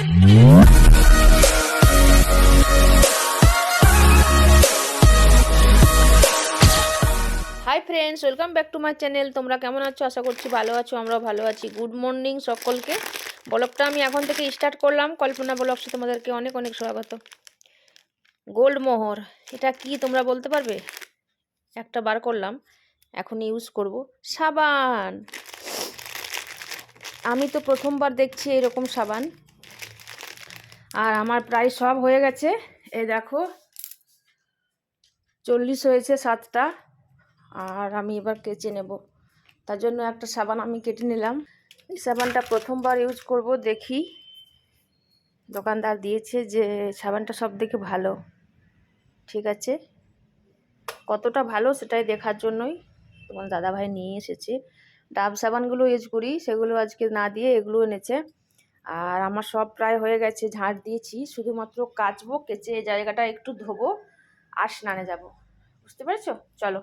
Hi friends welcome back to my channel তোমরা কেমন আছো? আশা করছি ভালো আছো, আমরাও ভালো আছি। গুড মর্নিং সকলকে। ব্লগটা আমি এখন থেকে স্টার্ট করলাম। কল্পনা ব্লগসে তোমাদেরকে অনেক অনেক স্বাগত। গোল্ড মোহর, এটা কি তোমরা বলতে পারবে? একটা বার করলাম, এখন ইউজ করব। সাবান! আমি তো প্রথমবার দেখছি এরকম সাবান। আর আমার প্রায় সব হয়ে গেছে। এই দেখো, চল্লিশ হয়েছে সাতটা। আর আমি এবার কেচে নেব। তার জন্য একটা সাবান আমি কেটে নিলাম। এই সাবানটা প্রথমবার ইউজ করব, দেখি। দোকানদার দিয়েছে যে সাবানটা সব থেকে ভালো। ঠিক আছে? কতটা ভালো সেটাই দেখার জন্যই তোমার দাদাভাই নিয়ে এসেছে। ডাব সাবানগুলো ইউজ করি, সেগুলো আজকে না দিয়ে এগুলো এনেছে। আর আমার সব প্রায় হয়ে গেছে ঝাঁট দিয়েছি। শুধুমাত্র কাচবো, কেচে জায়গাটা একটু ধোবো আর স্নানে যাব। বুঝতে পেরেছ? চলো।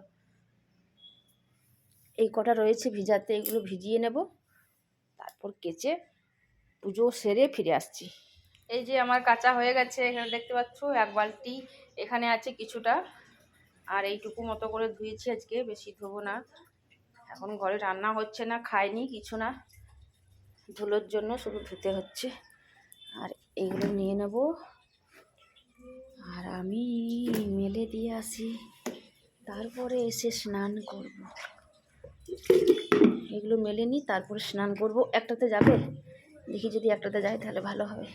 এই কটা রয়েছে ভিজাতে, এগুলো ভিজিয়ে নেব। তারপর কেচে পুজো সেরে ফিরে আসছি। এই যে আমার কাঁচা হয়ে গেছে, এখানে দেখতে পাচ্ছ, এক বালতি এখানে আছে কিছুটা। আর এইটুকু মতো করে ধুয়েছি আজকে, বেশি ধোবো না। এখন ঘরে রান্না হচ্ছে না, খাইনি, কিছু না। ধুলোর জন্য শুধু ধুতে হচ্ছে। আর এগুলো নিয়ে নেব। আর আমি মেলে দিয়ে আসি। তারপরে এসে স্নান করব। এগুলো মেলে নিই, তারপরে স্নান করব। একটাতে যাবে? দেখি যদি একটাতে যায় তাহলে ভালো হবে।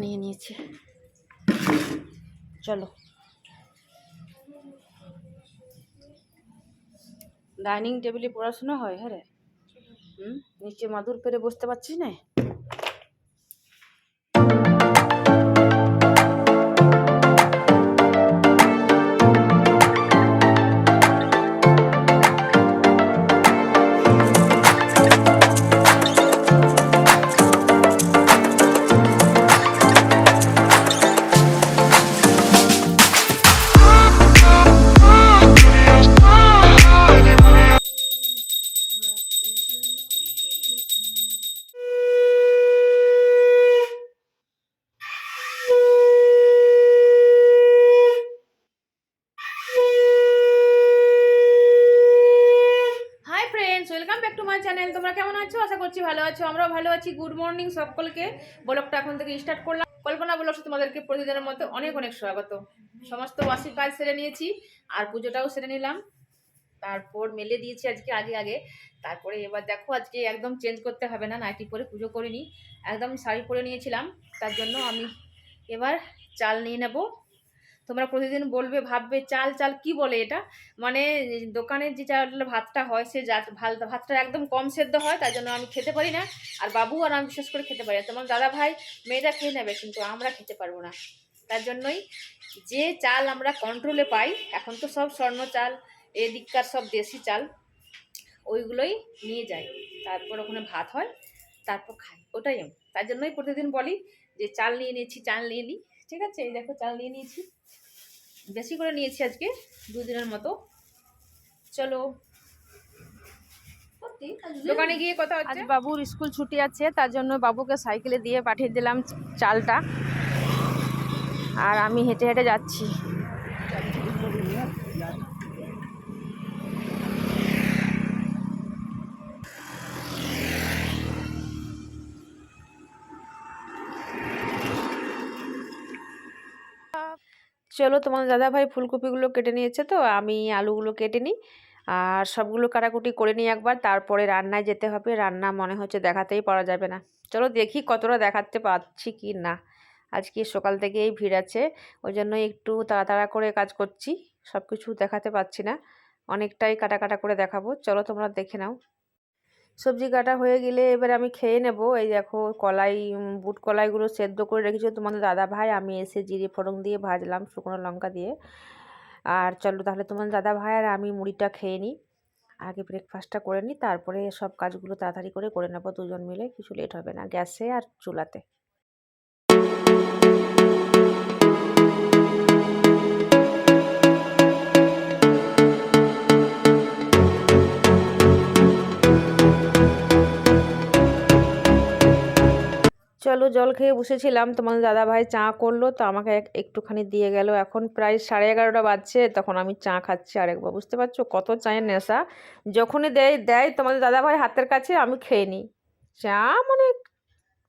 নিয়ে নিয়েছি। চলো। ডাইনিং টেবিলে পড়াশোনা হয় হ্যাঁ রে? হুম? নিচে মাদুর পেরে বসতে পারছিস না? ব্যাক টু মাই চ্যানেল তোমরা কেমন আছো? আশা করছি ভালো আছো। আমরাও ভালো আছি। গুড মর্নিং সকলকে। ব্লগটা এখন থেকে স্টার্ট করলাম। কল্পনা ব্লগসে তোমাদেরকে প্রতিদিনের মতো অনেক অনেক স্বাগত। সমস্ত বাসি কাজ সেরে নিয়েছি আর পুজোটাও সেরে নিলাম। তারপর মেলে দিয়েছি আজকে আগে আগে। তারপরে এবার দেখো আজকে একদম চেঞ্জ করতে হবে না। নাইটি পরে পুজো করিনি। একদম শাড়ি পরে নিয়েছিলাম। তার জন্য আমি এবার চাল নিয়ে নেব। তোমরা প্রতিদিন বলবে, ভাববে, চাল চাল কি বলে এটা? মানে দোকানের যে চাল ভাতটা হয়, সে ভাতটা একদম কম সেদ্ধ হয়, তার জন্য আমি খেতে পারি না। আর বাবু আর আমি বিশেষ করে খেতে পারি না। তোমার দাদা ভাই মেয়েটা খেয়ে নেবে, কিন্তু আমরা খেতে পারব না। তার জন্যই যে চাল আমরা কন্ট্রোলে পাই, এখন তো সব স্বর্ণ চাল, এদিককার সব দেশি চাল, ওইগুলোই নিয়ে যাই তারপর ওখানে ভাত হয়, তারপর খাই। ওটাই আমি। তার জন্যই প্রতিদিন বলি যে, চাল নিয়ে নিয়েছি, চাল নিয়ে নিই ঠিক আছে? এই দেখো, চাল নিয়ে নিয়েছি। বেশি করে নিয়েছি আজকে দুদিনের মতো। চলো। দোকানে গিয়ে কথা হচ্ছে? আজ বাবুর স্কুল ছুটি আছে তার জন্য বাবুকে সাইকেলে দিয়ে পাঠিয়ে দিলাম চালটা। আর আমি হেঁটে হেঁটে যাচ্ছি। চলো তোমার দাদাভাই ফুলকপিগুলো কেটে নিয়েছে তো, আমি আলুগুলো কেটে নিই। আর সবগুলো কাটাকুটি করে নিই একবার, তারপরে রান্নায় যেতে হবে। রান্না মনে হচ্ছে দেখাতেই পারা যাবে না। চলো দেখি কতটা দেখাতে পারছি কি না। আজকে সকাল থেকেই ভিড় আছে ওই জন্য একটু তাড়াতাড়া করে কাজ করছি সব কিছু দেখাতে পারছি না। অনেকটাই কাটা কাটা করে দেখাবো। চলো তোমরা দেখে নাও। সবজি কাটা হয়ে গেলে এবার আমি খেয়ে নেব। এই দেখো, কলাই বুট কলাইগুলো সেদ্ধ করে রেখেছি তোমাদের দাদা ভাই আমি এসে জিরে ফোড়ন দিয়ে ভাজলাম শুকনো লঙ্কা দিয়ে। আর চলো তাহলে তোমাদের দাদা ভাই আর আমি মুড়িটা খেয়ে নিই। আগে ব্রেকফাস্টটা করে নিই, তারপরে সব কাজগুলো তাড়াতাড়ি করে করে নেব দুজন মিলে। কিছু লেট হবে না, গ্যাসে আর চুলাতে। জল খেয়ে বসেছিলাম তোমাদের দাদাভাই চা করল, তো আমাকে এক- একটুখানি দিয়ে গেল। এখন প্রায় সাড়ে এগারোটা বাজছে, তখন আমি চা খাচ্ছি আরেকবার, বুঝতে পারছ? কত চায়ের নেশা। যখনই দেয় দেয় তোমাদের দাদাভাই হাতের কাছে, আমি খেয়ে নিই। চা মানে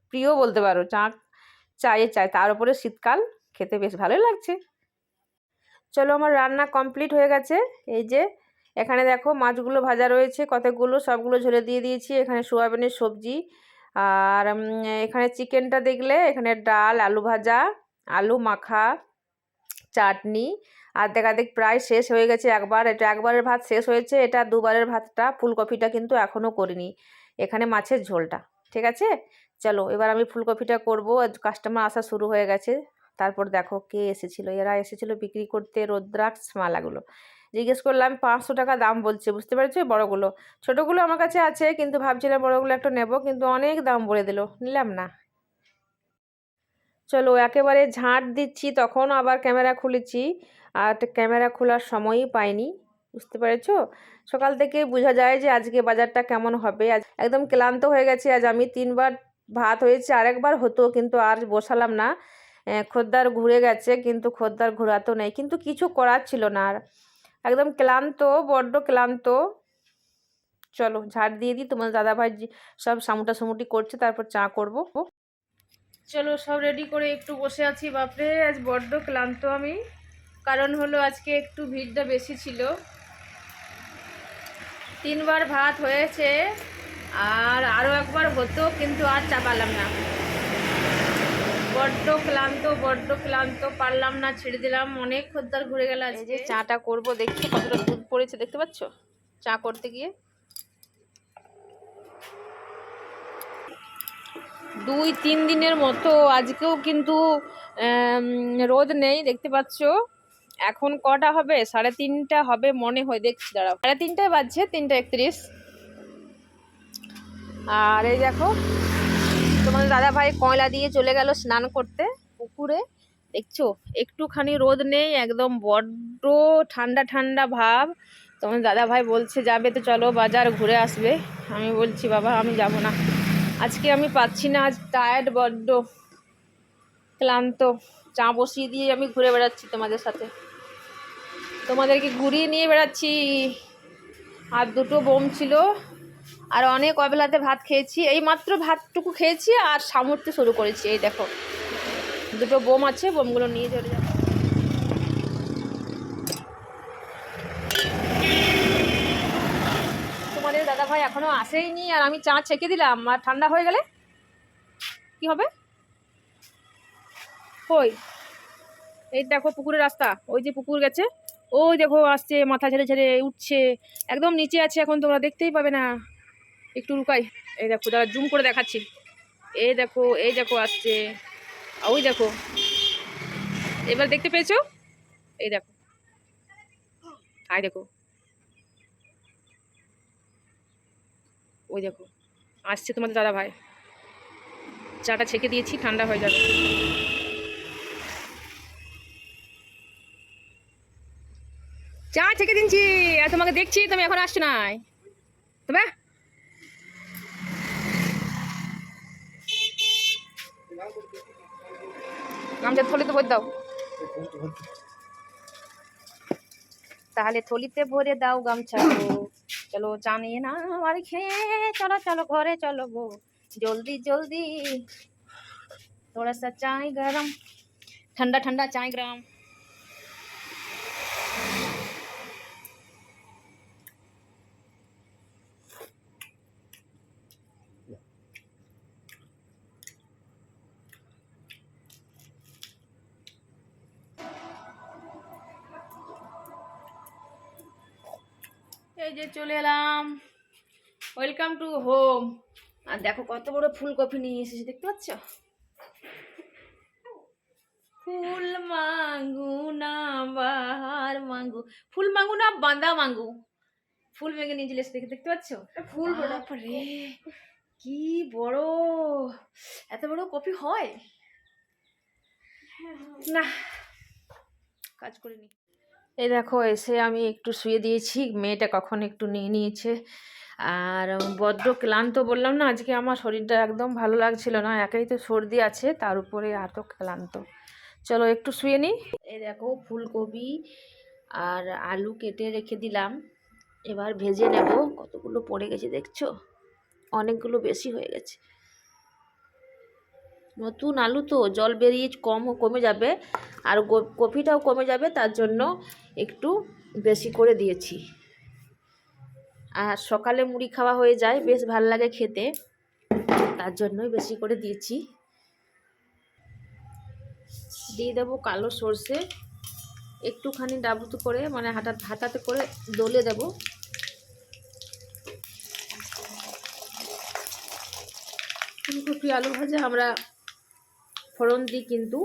প্রিয় বলতে পারো, চা, চায়ে চায় তার উপরে শীতকাল, খেতে বেশ ভালোই লাগছে। চলো আমার রান্না কমপ্লিট হয়ে গেছে। এই যে, এখানে দেখো মাছগুলো ভাজা রয়েছে, কতগুলো, সবগুলো ঝরে দিয়ে দিয়েছি। এখানে সোয়াবিনের সবজি আর এখানে চিকেনটা দেখলে এখানে ডাল, আলু ভাজা, আলু মাখা, চাটনি আর দেখা দেখ প্রায় শেষ হয়ে গেছে একবার। এটা একবারের ভাত শেষ হয়েছে, এটা দুবারের ভাতটা, ফুলকপিটা কিন্তু এখনও করিনি। এখানে মাছের ঝোলটা, ঠিক আছে? চলো, এবার আমি ফুলকপিটা করব। কাস্টমার আসা শুরু হয়ে গেছে। তারপর দেখো কে এসেছিল। এরা এসেছিল বিক্রি করতে রোদ্রাক্ষ মালাগুলো। জিজ্ঞেস করলাম, পাঁচশো টাকা দাম বলছে, বুঝতে পেরেছ? বড়গুলো। ছোটোগুলো আমার কাছে আছে, কিন্তু ভাবছিলাম বড়গুলো একটা নেব, কিন্তু অনেক দাম বলে দিল। নিলাম না। চলো, একেবারে ঝাঁট দিচ্ছি, তখন আবার ক্যামেরা খুলেছি, আর ক্যামেরা খোলার সময়ই পাইনি, বুঝতে পেরেছ? সকাল থেকে বোঝা যায় যে আজকে বাজারটা কেমন হবে। আজ একদম ক্লান্ত হয়ে গেছে, আজ আমি তিনবার ভাত হয়েছে, আরেকবার হতো, কিন্তু আর বসালাম না। খদ্দার ঘুরে গেছে, কিন্তু খদ্দার ঘোরাতো নেই, কিন্তু কিছু করার ছিল না আর। একদম ক্লান্ত, বড্ড ক্লান্ত। চলো, ঝাড় দিয়ে দিই, তোমার দাদাভাই সব সামুটা সামুটি করছে, তারপর চা করব। চলো, সব রেডি করে একটু বসে আছি, বাপরে, আজ বড্ড ক্লান্ত আমি। কারণ হলো, আজকে একটু ভিড়টা বেশি ছিল। তিনবার ভাত হয়েছে, আর আরও একবার হতো, কিন্তু আর চাপালাম না। বড্ড ক্লান্ত বড্ড ক্লান্ত। পারলাম না ছেড়ে দিলাম। অনেক খদ্দার ঘুরে গেল এই যে চাটা করব দেখছি কতটা দুধ পড়েছে দেখতে পাচ্ছ? চা করতে গিয়ে। দুই তিন দিনের মতো আজকেও কিন্তু রোদ নেই দেখতে পাচ্ছ? এখন কটা হবে? সাড়ে তিনটা হবে মনে হয় দেখছি দাঁড়াও। সাড়ে তিনটায় বাজছে তিনটা একত্রিশ। আর এই দেখো তোমাদের দাদা ভাই কয়লা দিয়ে চলে গেল স্নান করতে পুকুরে। দেখছ? একটুখানি রোদ নেই, একদম বড্ড ঠান্ডা ঠান্ডা ভাব। তোমার দাদা ভাই বলছে, যাবে তো, চলো বাজার ঘুরে আসবে। আমি বলছি, বাবা, আমি যাব না। আজকে আমি পাচ্ছি না, আজ টায়ার্ড বড্ড ক্লান্ত। চা বসিয়ে দিয়ে আমি ঘুরে বেড়াচ্ছি তোমাদের সাথে। তোমাদেরকে ঘুরিয়ে নিয়ে বেড়াচ্ছি। আর দুটো বোম ছিল। আর অনেক অবেলাতে ভাত খেয়েছি। এই মাত্র ভাতটুকু খেয়েছি আর সামর্থ্য শুরু করেছি। এই দেখো, দুটো বোম আছে, বোমগুলো নিয়ে চলে যাব। তোমাদের দাদা ভাই এখনও আসেইনি আর আমি চা ছেঁকে দিলাম। আর ঠান্ডা হয়ে গেলে? কি হবে? কই? এই দেখো, পুকুরের রাস্তা। ওই যে পুকুর গেছে। ওই দেখো, আসছে, মাথা ঝেড়ে ঝেড়ে উঠছে। একদম নিচে আছে এখন, তোমরা দেখতেই পাবে না। একটু রুকাই এই দেখো দাদা জুম করে দেখাচ্ছি। এই দেখো এই দেখো আসছে। ওই দেখো। এবার দেখতে পেয়েছ? এই দেখো। আয় দেখো। ওই দেখো। আসছে তোমাদের দাদা ভাই। চাটা ছেঁকে দিয়েছি, ঠান্ডা হয়ে যাবে। চা ছেঁকে দিচ্ছি আর তোমাকে দেখছি, তুমি এখন আসছো নাই। তবে? গামছা থলিতে ভরে দাও তাহলে থলিতে ভরে দাও গামছা গো। চলো চা নিয়ে না আর খেয়ে চলো চলো ঘরে চলো গো জলদি জলদি थोड़ा सा चाय गरम ठंडा ठंडा चाय गरम এই যে চলে এলাম। ওয়েলকাম টু হোম আর দেখো কত বড় ফুলকপি নিয়ে এসেছি দেখতে পাচ্ছ? ফুল মাঙ্গু না বাহার মাঙ্গু। ফুল মাঙ্গু না বাঁধা মাঙ্গু। ফুল ভেঙে নিয়ে চলে এসে দেখে দেখতে পাচ্ছ? ফুল বাপরে কি বড়। এত বড় কপি হয়? না কাজ করিনি এই দেখো, এসে আমি একটু শুয়ে দিয়েছি, মেয়েটা কখন একটু নিয়ে নিয়েছে। আর বড্ড ক্লান্ত বললাম না, আজকে আমার শরীরটা একদম ভালো লাগছিল না, একাই তো সর্দি আছে, তার উপরে এত ক্লান্ত। চলো একটু শুয়ে নিই। এই দেখো, ফুলকপি আর আলু কেটে রেখে দিলাম। এবার ভেজে নেব। কতগুলো পড়ে গেছে দেখছ? অনেকগুলো বেশি হয়ে গেছে। নতুন আলু তো, জল বেরিয়ে কম, কমে যাবে। আর কপিটাও কমে যাবে, তার জন্য একটু বেশি করে দিয়েছি। আর সকালে মুড়ি খাওয়া হয়ে যায়, বেশ ভালো লাগে খেতে। তার জন্যই বেশি করে দিয়েছি। দিয়ে দেবো কালো সর্ষে। একটুখানি ডাবুতে করে মানে হাতা হাতাতে করে দলে দেব। ফুলকপি আলু ভাজা আমরা ফোড়ন দিই কিন্তু।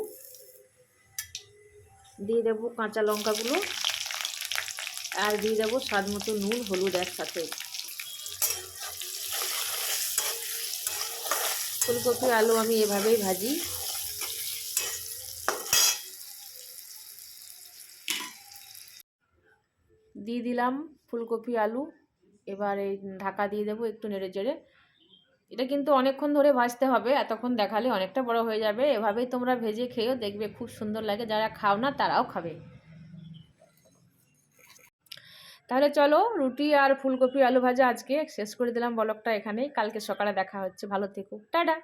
দিয়ে দেবো কাঁচা লঙ্কাগুলো আর দিয়ে দেবো স্বাদ মতো নুন, হলুদ একসাথে। ফুলকপি, আলু আমি এভাবেই ভাজি। দিয়ে দিলাম ফুলকপি, আলু। এবার এই ঢাকা দিয়ে দেবো একটু নেড়ে চেড়ে। এটা কিন্তু অনেকক্ষণ ধরে ভাজতে হবে, এতক্ষণ দেখালে অনেকটা বড় হয়ে যাবে। এভাবেই তোমরা ভেজে খেয়েও দেখবে খুব সুন্দর লাগে, যারা খাও না তারাও খাবে। তাহলে চলো, রুটি আর ফুলকপি আলু ভাজা আজকে শেষ করে দিলাম বলকটা এখানেই, কালকে সকালে দেখা হচ্ছে, ভালো থেকো, টাটা!